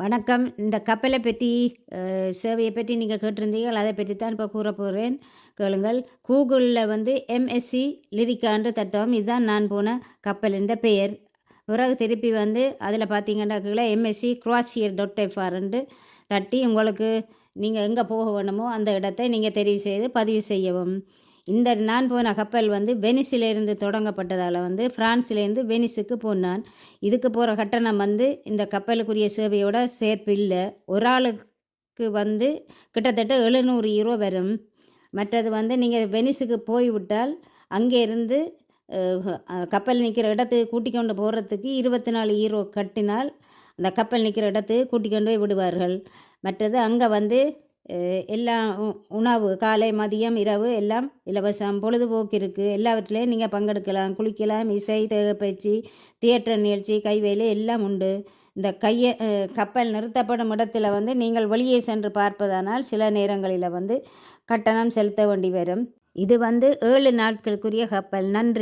வணக்கம். இந்த கப்பலை பற்றி சேவையை பற்றி நீங்கள் கேட்டிருந்தீர்கள் அதை பற்றி தான் இப்போ கூற போகிறேன். கேளுங்கள். கூகுளில் வந்து எம்எஸ்சி லிரிக்கான்ற தட்டோம் இதுதான் நான் போன கப்பல் என்ற பெயர். பிறகு திருப்பி வந்து அதில் பார்த்தீங்கன்னா எம்எஸ்சி குராசியர் டொட் எஃப்ஆர்ன்ட்டு தட்டி உங்களுக்கு நீங்கள் எங்கே போக வேணுமோ அந்த இடத்தை நீங்கள் தெரிவு செய்து பதிவு செய்யவும். இந்த நான் போன கப்பல் வந்து வெனிஸிலேருந்து தொடங்கப்பட்டதால் வந்து ஃப்ரான்ஸ்லேருந்து வெனிஸுக்கு போனான். இதுக்கு போகிற கட்டணம் வந்து இந்த கப்பலுக்குரிய சேவையோட சேர்ப்பு இல்லை. ஒரு ஆளுக்கு வந்து கிட்டத்தட்ட எழுநூறு யூரோ வரும். மற்றது வந்து நீங்கள் வெனிஸுக்கு போய்விட்டால் அங்கே இருந்து கப்பல் நிற்கிற இடத்துக்கு கூட்டி கொண்டு போகிறதுக்கு இருபத்தி நாலு ஈரோ கட்டினால் அந்த கப்பல் நிற்கிற இடத்துக்கு கூட்டி கொண்டு போய் விடுவார்கள். மற்றது அங்கே வந்து எல்லாம் உணவு காலை மதியம் இரவு எல்லாம் இலவசம் பொழுதுபோக்கு இருக்குது எல்லாவற்றிலையும் நீங்கள் பங்கெடுக்கலாம். குளிக்கலாம் இசை தேகப்பயிற்சி தியேட்டர் நிகழ்ச்சி கைவேலை எல்லாம் உண்டு. இந்த கைய கப்பல் நிறுத்தப்படும் இடத்துல வந்து நீங்கள் வெளியே சென்று பார்ப்பதானால் சில நேரங்களில் வந்து கட்டணம் செலுத்த வேண்டி வரும். இது வந்து ஏழு நாட்களுக்குரிய கப்பல். நன்றி.